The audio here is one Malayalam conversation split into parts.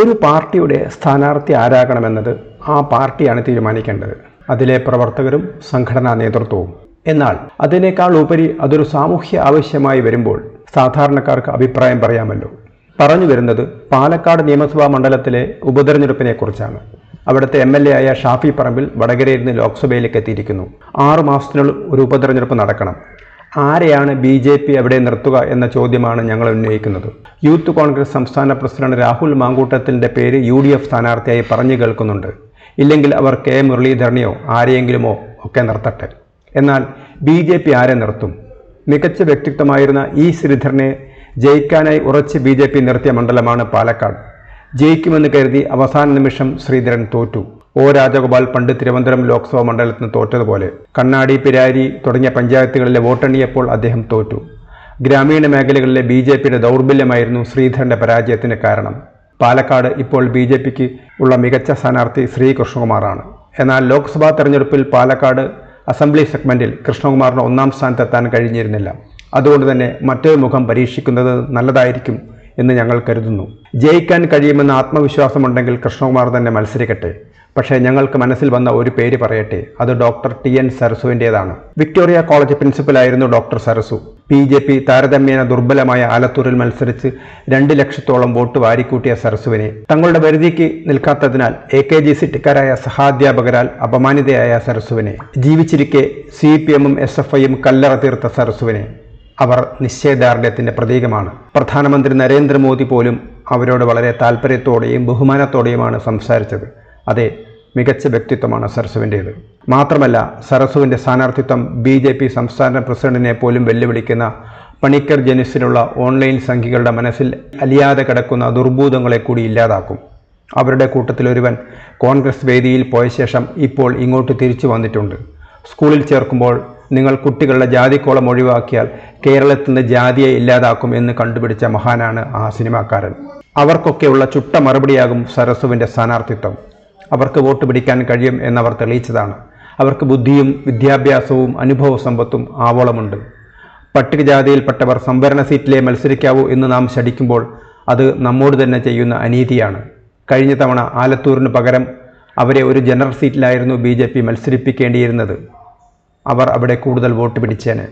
ഒരു പാർട്ടിയുടെ സ്ഥാനാർത്ഥി ആരാകണമെന്നത് ആ പാർട്ടിയാണ് തീരുമാനിക്കേണ്ടത്. അതിലെ പ്രവർത്തകരും സംഘടനാ നേതൃത്വവും. എന്നാൽ അതിനേക്കാൾ ഉപരി അതൊരു സാമൂഹ്യ ആവശ്യമായി വരുമ്പോൾ സാധാരണക്കാർക്ക് അഭിപ്രായം പറയാമല്ലോ. പറഞ്ഞു വരുന്നത് പാലക്കാട് നിയമസഭാ മണ്ഡലത്തിലെ ഉപതെരഞ്ഞെടുപ്പിനെ കുറിച്ചാണ് അവിടുത്തെ എം എൽ എ ആയ ഷാഫി പറമ്പിൽ വടകരയിൽ നിന്ന് ലോക്സഭയിലേക്ക് എത്തിയിരിക്കുന്നു. ആറു മാസത്തിനുള്ളിൽ ഒരു ഉപതെരഞ്ഞെടുപ്പ് നടക്കണം. ആരെയാണ് ബി ജെ പി അവിടെ നിർത്തുക എന്ന ചോദ്യമാണ് ഞങ്ങൾ ഉന്നയിക്കുന്നത്. യൂത്ത് കോൺഗ്രസ് സംസ്ഥാന പ്രസിഡന്റ് രാഹുൽ മാങ്കൂട്ടത്തിന്റെ പേര് യു ഡി എഫ് സ്ഥാനാർത്ഥിയായി പറഞ്ഞു കേൾക്കുന്നുണ്ട്. ഇല്ലെങ്കിൽ അവർ കെ മുരളീധരനെയോ ആരെയെങ്കിലുമോ ഒക്കെ നിർത്തട്ടെ. എന്നാൽ ബി ജെ പി ആരെ നിർത്തും? മികച്ച വ്യക്തിത്വമായിരുന്ന ഇ ശ്രീധരനെ ജയിക്കാനായി ഉറച്ച് ബി ജെ പി നിർത്തിയ മണ്ഡലമാണ് പാലക്കാട്. ജയിക്കുമെന്ന് കരുതി അവസാന നിമിഷം ശ്രീധരൻ തോറ്റു. ഒ രാജഗോപാൽ പണ്ട് തിരുവനന്തപുരം ലോക്സഭാ മണ്ഡലത്തിന് തോറ്റതുപോലെ. കണ്ണാടി പിരാരി തുടങ്ങിയ പഞ്ചായത്തുകളിലെ വോട്ടെണ്ണിയപ്പോൾ അദ്ദേഹം തോറ്റു. ഗ്രാമീണ മേഖലകളിലെ ബി ജെ പിയുടെ ദൗർബല്യമായിരുന്നു ശ്രീധരന്റെ പരാജയത്തിന് കാരണം. പാലക്കാട് ഇപ്പോൾ ബി ജെ പിക്ക് ഉള്ള മികച്ച സ്ഥാനാർത്ഥി ശ്രീ കൃഷ്ണകുമാറാണ് എന്നാൽ ലോക്സഭാ തെരഞ്ഞെടുപ്പിൽ പാലക്കാട് അസംബ്ലി സെഗ്മെന്റിൽ കൃഷ്ണകുമാറിന് ഒന്നാം സ്ഥാനത്തെത്താൻ കഴിഞ്ഞിരുന്നില്ല. അതുകൊണ്ട് തന്നെ മറ്റൊരു മുഖം പരീക്ഷിക്കുന്നത് നല്ലതായിരിക്കും എന്ന് ഞങ്ങൾ കരുതുന്നു. ജയിക്കാൻ കഴിയുമെന്ന ആത്മവിശ്വാസമുണ്ടെങ്കിൽ കൃഷ്ണകുമാർ തന്നെ മത്സരിക്കട്ടെ. പക്ഷേ ഞങ്ങൾക്ക് മനസ്സിൽ വന്ന ഒരു പേര് പറയട്ടെ. അത് ഡോക്ടർ ടി എൻ സരസുവിന്റേതാണ്. Victoria college പ്രിൻസിപ്പലായിരുന്നു doctor Sarasu. B J P താരതമ്യേന ദുർബലമായ ആലത്തൂരിൽ മത്സരിച്ച് രണ്ട് ലക്ഷത്തോളം വോട്ട് വാരിക്കൂട്ടിയ സരസുവിനെ. തങ്ങളുടെ പരിധിക്ക് നിൽക്കാത്തതിനാൽ എ കെ ജി സിറ്റിക്കാരായ സഹാധ്യാപകരാൽ അപമാനിതയായ സരസുവിനെ. ജീവിച്ചിരിക്കെ സി പി എമ്മും എസ് എഫ് ഐയും കല്ലറ തീർത്ത സരസുവിനെ. അവർ നിശ്ചയദാർഢ്യത്തിന്റെ പ്രതീകമാണ്. പ്രധാനമന്ത്രി നരേന്ദ്രമോദി പോലും അവരോട് വളരെ താല്പര്യത്തോടെയും ബഹുമാനത്തോടെയുമാണ് സംസാരിച്ചത്. അതെ മികച്ച വ്യക്തിത്വമാണ് സരസുവിന്റേത്. മാത്രമല്ല സരസുവിന്റെ സ്ഥാനാർത്ഥിത്വം ബി ജെ പി സംസ്ഥാന പ്രസിഡന്റിനെ പോലും വെല്ലുവിളിക്കുന്ന പണിക്കർ ജനുസിലുള്ള ഓൺലൈൻ സംഖ്യകളുടെ മനസ്സിൽ അലിയാതെ കിടക്കുന്ന ദുർഭൂതങ്ങളെ കൂടി ഇല്ലാതാക്കും. അവരുടെ കൂട്ടത്തിലൊരുവൻ കോൺഗ്രസ് വേദിയിൽ പോയ ശേഷം ഇപ്പോൾ ഇങ്ങോട്ട് തിരിച്ചു വന്നിട്ടുണ്ട്. സ്കൂളിൽ ചേർക്കുമ്പോൾ നിങ്ങൾ കുട്ടികളുടെ ജാതിക്കോളം ഒഴിവാക്കിയാൽ കേരളത്തിൽ നിന്ന് ജാതിയെ ഇല്ലാതാക്കും എന്ന് കണ്ടുപിടിച്ച മഹാനാണ് ആ സിനിമാക്കാരൻ. അവർക്കൊക്കെയുള്ള ചുട്ട മറുപടിയാകും സരസുവിന്റെ സ്ഥാനാർത്ഥിത്വം. അവർക്ക് വോട്ട് പിടിക്കാൻ കഴിയും എന്നവർ തെളിയിച്ചതാണ്. അവർക്ക് ബുദ്ധിയും വിദ്യാഭ്യാസവും അനുഭവ സമ്പത്തും ആവോളമുണ്ട്. പട്ടികജാതിയിൽപ്പെട്ടവർ സംവരണ സീറ്റിലെ മത്സരിക്കാവൂ എന്ന് നാം ശടിക്കുമ്പോൾ അത് നമ്മോട് തന്നെ ചെയ്യുന്ന അനീതിയാണ്. കഴിഞ്ഞ തവണ ആലത്തൂരിന് പകരം അവരെ ഒരു ജനറൽ സീറ്റിലായിരുന്നു ബി ജെ പി മത്സരിപ്പിക്കേണ്ടിയിരുന്നത്. അവർ അവിടെ കൂടുതൽ വോട്ട് പിടിച്ചേനെ.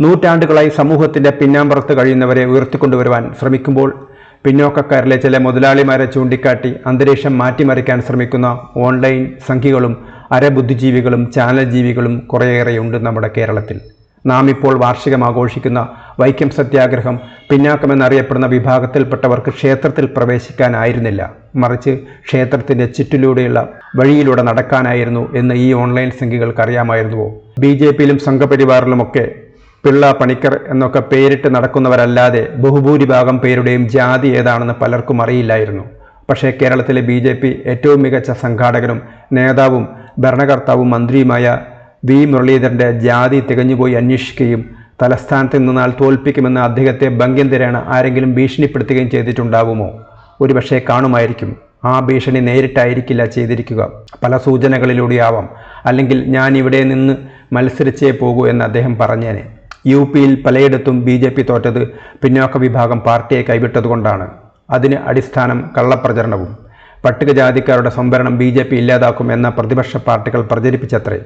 നൂറ്റാണ്ടുകളായി സമൂഹത്തിന്റെ പിന്നാമ്പുറത്ത് കഴിയുന്നവരെ ഉയർത്തിക്കൊണ്ടുവരുവാൻ ശ്രമിക്കുമ്പോൾ പിന്നോക്കക്കാരിലെ ചില മുതലാളിമാരെ ചൂണ്ടിക്കാട്ടി അന്തരീക്ഷം മാറ്റിമറിക്കാൻ ശ്രമിക്കുന്ന ഓൺലൈൻ സംഖ്യകളും അരബുദ്ധിജീവികളും ചാനൽ ജീവികളും കുറേയേറെയുണ്ട് നമ്മുടെ കേരളത്തിൽ. നാം ഇപ്പോൾ വാർഷികം ആഘോഷിക്കുന്ന വൈക്കം സത്യാഗ്രഹം പിന്നാക്കമെന്നറിയപ്പെടുന്ന വിഭാഗത്തിൽപ്പെട്ടവർക്ക് ക്ഷേത്രത്തിൽ പ്രവേശിക്കാനായിരുന്നില്ല. മറിച്ച് ക്ഷേത്രത്തിന്റെ ചുറ്റിലൂടെയുള്ള വഴിയിലൂടെ നടക്കാനായിരുന്നു എന്ന് ഈ ഓൺലൈൻ സംഖ്യകൾക്ക് അറിയാമായിരുന്നുവോ ബി ജെ പിയിലും സംഘപരിവാറിലുമൊക്കെ പിള്ള പണിക്കർ എന്നൊക്കെ പേരിട്ട് നടക്കുന്നവരല്ലാതെ ബഹുഭൂരിഭാഗം പേരുടെയും ജാതി ഏതാണെന്ന് പലർക്കും അറിയില്ലായിരുന്നു. പക്ഷേ കേരളത്തിലെ ബി ജെ പി ഏറ്റവും മികച്ച സംഘാടകനും നേതാവും ഭരണകർത്താവും മന്ത്രിയുമായ വി മുരളീധരന്റെ ജാതി തികഞ്ഞുപോയി അന്വേഷിക്കുകയും തലസ്ഥാനത്ത് നിന്നാൽ തോൽപ്പിക്കുമെന്ന് അദ്ദേഹത്തെ ഭംഗ്യന്തരാണ് ആരെങ്കിലും ഭീഷണിപ്പെടുത്തുകയും ചെയ്തിട്ടുണ്ടാവുമോ? ഒരുപക്ഷെ കാണുമായിരിക്കും. ആ ഭീഷണി നേരിട്ടായിരിക്കില്ല ചെയ്തിരിക്കുക. പല സൂചനകളിലൂടെയാവാം. അല്ലെങ്കിൽ ഞാൻ ഇവിടെ നിന്ന് മത്സരിച്ചേ പോകൂ എന്ന് അദ്ദേഹം പറഞ്ഞേനെ. യു പിയിൽ പലയിടത്തും ബി ജെ പി തോറ്റത് പിന്നോക്ക വിഭാഗം പാർട്ടിയെ കൈവിട്ടതുകൊണ്ടാണ്. അതിന് അടിസ്ഥാനം കള്ളപ്രചരണവും. പട്ടികജാതിക്കാരുടെ സംവരണം ബി ജെ പി ഇല്ലാതാക്കും എന്ന പ്രതിപക്ഷ പാർട്ടികൾ പ്രചരിപ്പിച്ചത്രേ.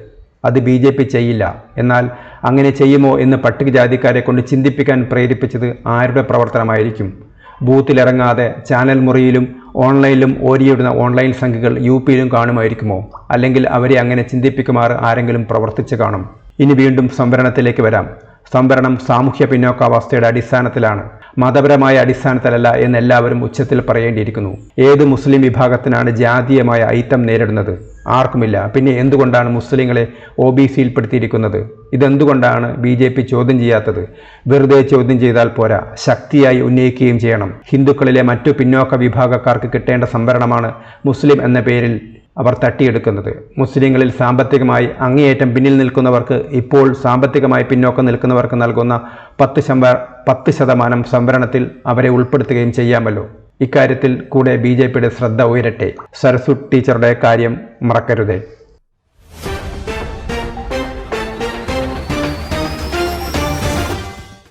അത് ബി ജെ പി ചെയ്യില്ല. എന്നാൽ അങ്ങനെ ചെയ്യുമോ എന്ന് പട്ടികജാതിക്കാരെ കൊണ്ട് ചിന്തിപ്പിക്കാൻ പ്രേരിപ്പിച്ചത് ആരുടെ പ്രവർത്തനമായിരിക്കും? ബൂത്തിലിറങ്ങാതെ ചാനൽ മുറിയിലും ഓൺലൈനിലും ഓരിയിടുന്ന ഓൺലൈൻ സംഖ്യകൾ യു പിയിലും കാണുമായിരിക്കുമോ? അല്ലെങ്കിൽ അവരെ അങ്ങനെ ചിന്തിപ്പിക്കുമാർ ആരെങ്കിലും പ്രവർത്തിച്ച് കാണും? ഇനി വീണ്ടും സംവരണത്തിലേക്ക് വരാം. സംവരണം സാമൂഹ്യ പിന്നോക്കാവസ്ഥയുടെ അടിസ്ഥാനത്തിലാണ്. മതപരമായ അടിസ്ഥാനത്തിലല്ല എന്ന് എല്ലാവരും ഉച്ചത്തിൽ പറയേണ്ടിയിരിക്കുന്നു. ഏത് മുസ്ലിം വിഭാഗത്തിനാണ് ജാതീയമായ ഐറ്റം നേരിടുന്നത്? ആർക്കുമില്ല. പിന്നെ എന്തുകൊണ്ടാണ് മുസ്ലിങ്ങളെ ഒ ബി സിയിൽപ്പെടുത്തിയിരിക്കുന്നത്? ഇതെന്തുകൊണ്ടാണ് ബി ജെ പി ചോദ്യം ചെയ്യാത്തത്? വെറുതെ ചോദ്യം ചെയ്താൽ പോരാ. ശക്തിയായി ഉന്നയിക്കുകയും ചെയ്യണം. ഹിന്ദുക്കളിലെ മറ്റു പിന്നോക്ക വിഭാഗക്കാർക്ക് കിട്ടേണ്ട സംവരണമാണ് മുസ്ലിം എന്ന പേരിൽ അവർ തട്ടിയെടുക്കുന്നത്. മുസ്ലിങ്ങളിൽ സാമ്പത്തികമായി അങ്ങേയറ്റം പിന്നിൽ നിൽക്കുന്നവർക്ക് ഇപ്പോൾ സാമ്പത്തികമായി പിന്നോക്കം നിൽക്കുന്നവർക്ക് നൽകുന്ന പത്ത് ശമ്പ പത്ത് ശതമാനം സംവരണത്തിൽ അവരെ ഉൾപ്പെടുത്തുകയും ചെയ്യാമല്ലോ. ഇക്കാര്യത്തിൽ കൂടെ ബി ജെ പിയുടെ ശ്രദ്ധ ഉയരട്ടെ. സരസ്വത് ടീച്ചറുടെ കാര്യം മറക്കരുതേ.